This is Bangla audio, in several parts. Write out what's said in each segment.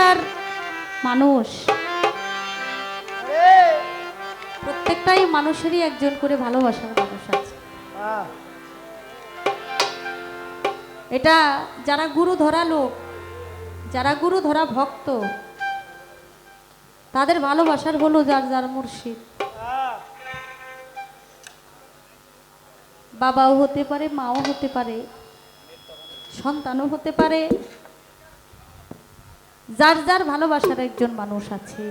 ভালোবাসার মানুষ। প্রত্যেকটাই মানুষেরই একজন করে ভালোবাসার মানুষ আছে। এটা যারা গুরু ধরা লোক, যারা গুরু ধরা ভক্ত, তাদের ভালোবাসার হলো যার যার মুর্শিদ। বাবাও হতে পারে, মাও হতে পারে, সন্তানও হতে পারে যার যার ভালোবাসার একজন মানুষ আছে।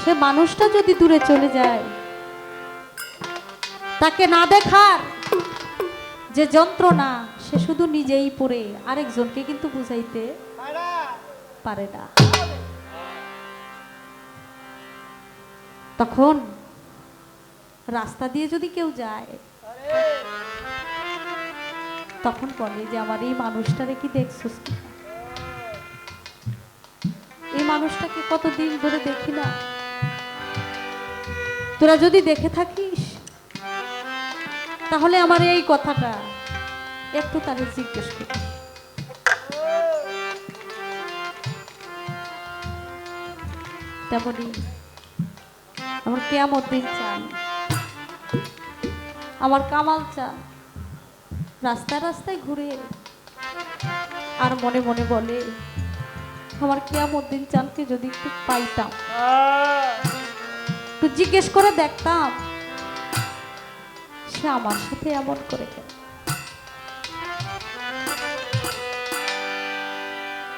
সে মানুষটা যদি দূরে চলে যায়, তাকে না দেখার যে যন্ত্রণা, সে শুধু নিজেই পড়ে, আরেকজনকে কিন্তু বুঝাইতে পারে না। তখন রাস্তা দিয়ে যদি কেউ যায়, তখন বলে যে, আমার এই মানুষটারে কি দেখছিস মানুষটাকে কতদিন ধরে দেখি না? তোরা যদি দেখে থাকিস, তাহলে আমার এই কথাটা একটু তাদের জিজ্ঞেস করি। তেমনি আমার কেয়ামত দিন চান, আমার কামাল চান, রাস্তায় রাস্তায় ঘুরে আর মনে মনে বলে আমার কেয়ামত দিন চানকে যদি একটু পাইতাম। একটু জিজ্ঞেস করে দেখতাম সে আমার সাথে এমন করে কেন?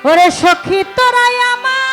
ওরে সখী তোরাই আমার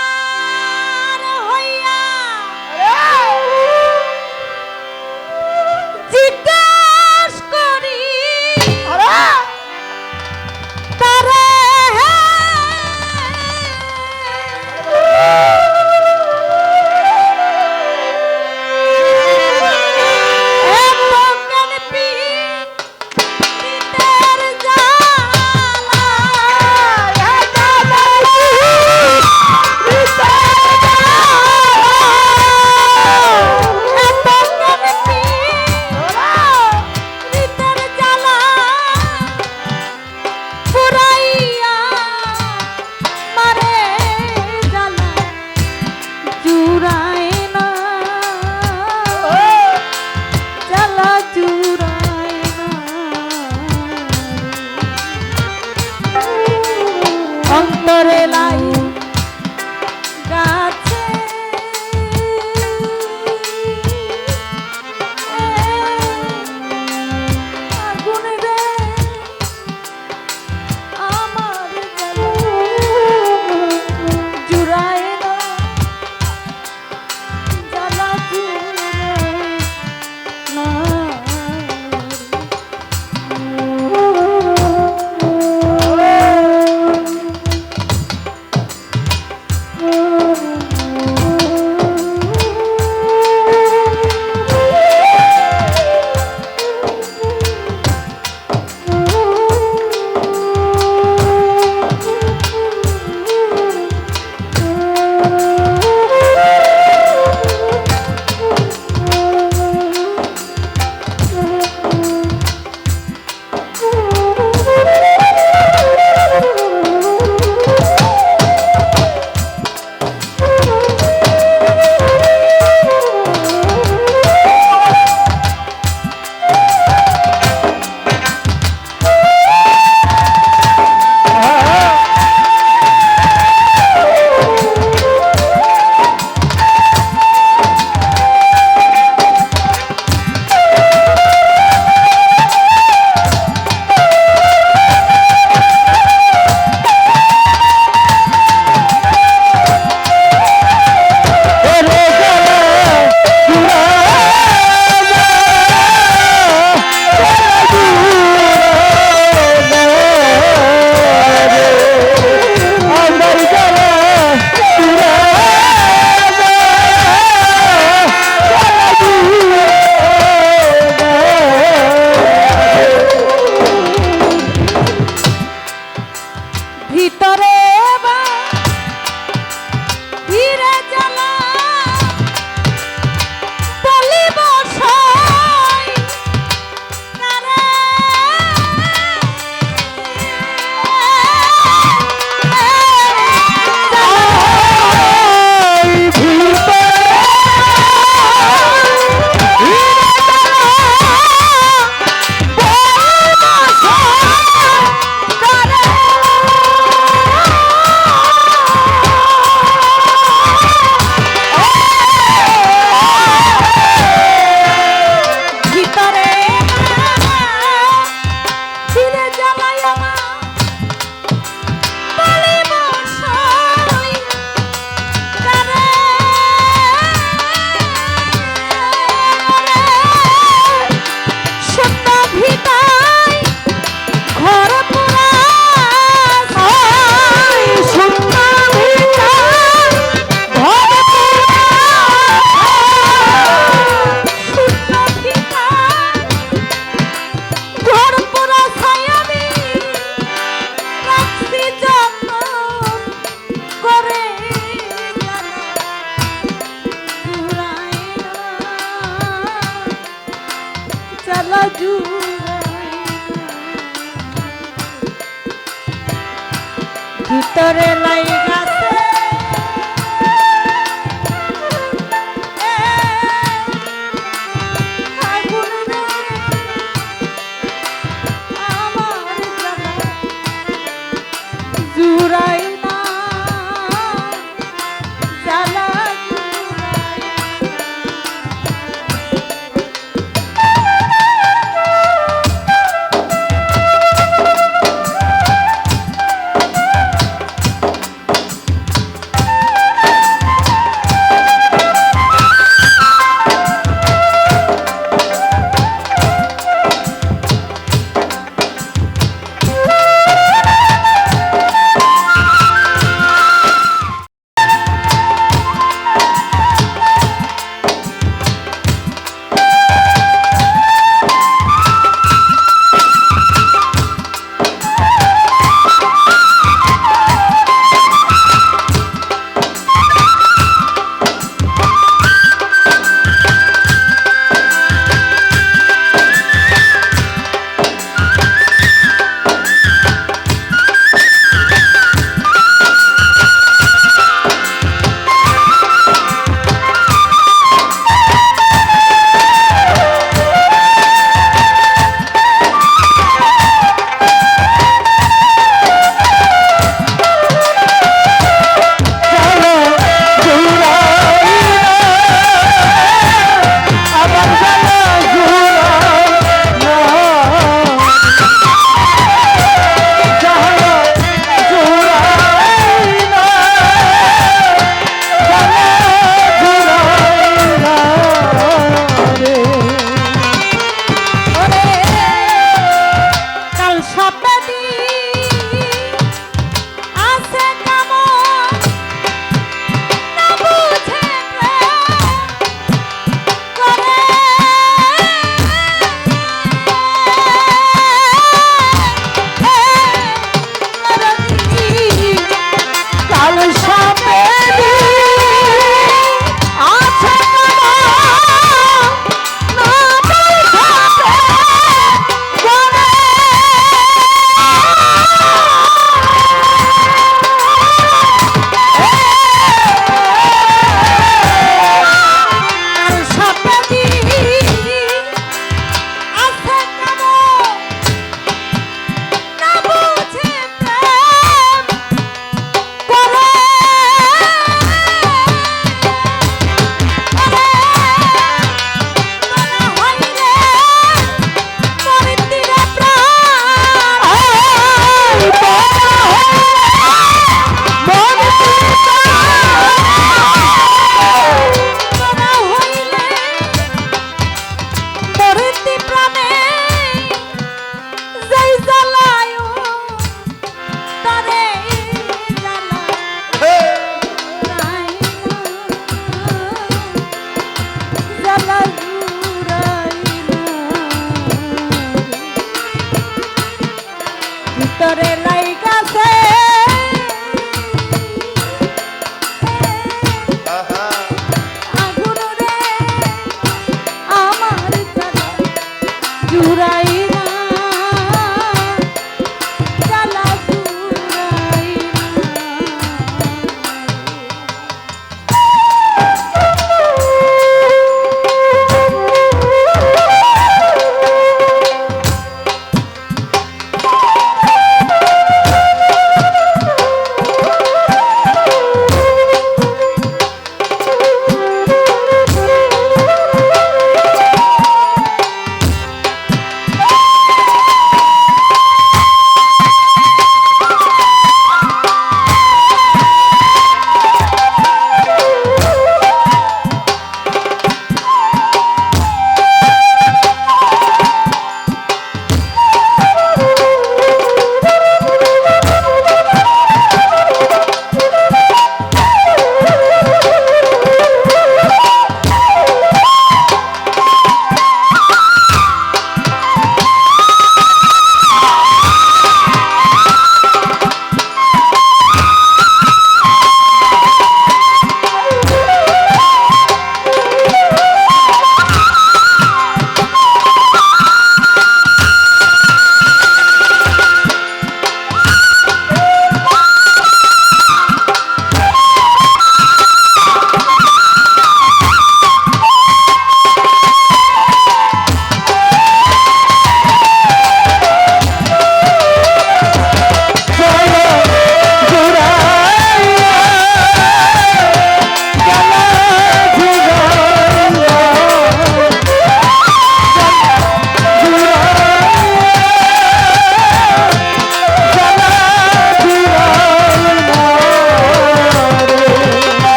করে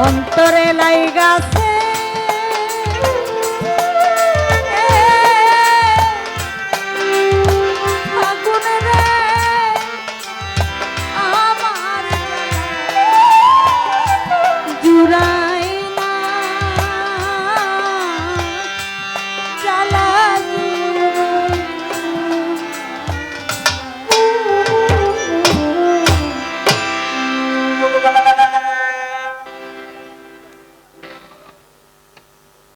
অন্তরে লাইগাছে